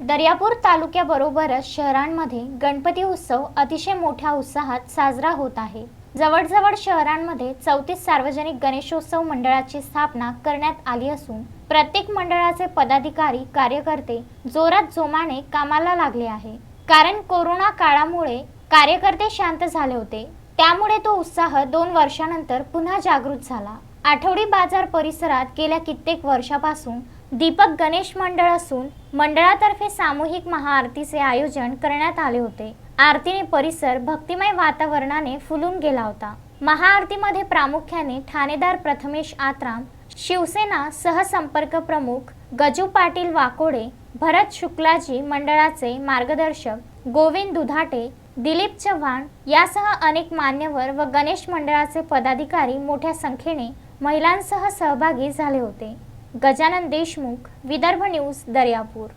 दर्यापूर तालुक्याबरोबरच शहरांमध्ये गणपती उत्सव अतिशय मोठ्या उत्साहात साजरा होत आहे. जवळजवळ शहरांमध्ये चौतीस सार्वजनिक गणेशोत्सव मंडळाची स्थापना करण्यात आली असून प्रत्येक मंडळाचे पदाधिकारी कार्यकर्ते जोरात जोमाने कामाला लागले आहे. कारण कोरोना काळामुळे कार्यकर्ते शांत झाले होते. त्यामुळे तो उत्साह दोन वर्षानंतर पुन्हा जागृत झाला. आठवडी बाजार परिसरात गेल्या कित्येक वर्षापासून दीपक गणेश मंडळ असून मंडळातर्फे सामूहिक महाआरतीचे आयोजन करण्यात आले होते. आरतीने परिसर भक्तिमय वातावरणाने फुलून गेला होता. महाआरतीमध्ये प्रामुख्याने ठाणेदार प्रथमेश आत्राम शिवसेना सहसंपर्क प्रमुख गजू पाटील वाकोडे भरत शुक्लाजी मंडळाचे मार्गदर्शक गोविंद दुधाटे दिलीप चव्हाण यासह अनेक मान्यवर व गणेश मंडळाचे पदाधिकारी मोठ्या संख्येने महिलांसह सहभागी झाले होते. गजानन देशमुख विदर्भ न्यूज दर्यापूर.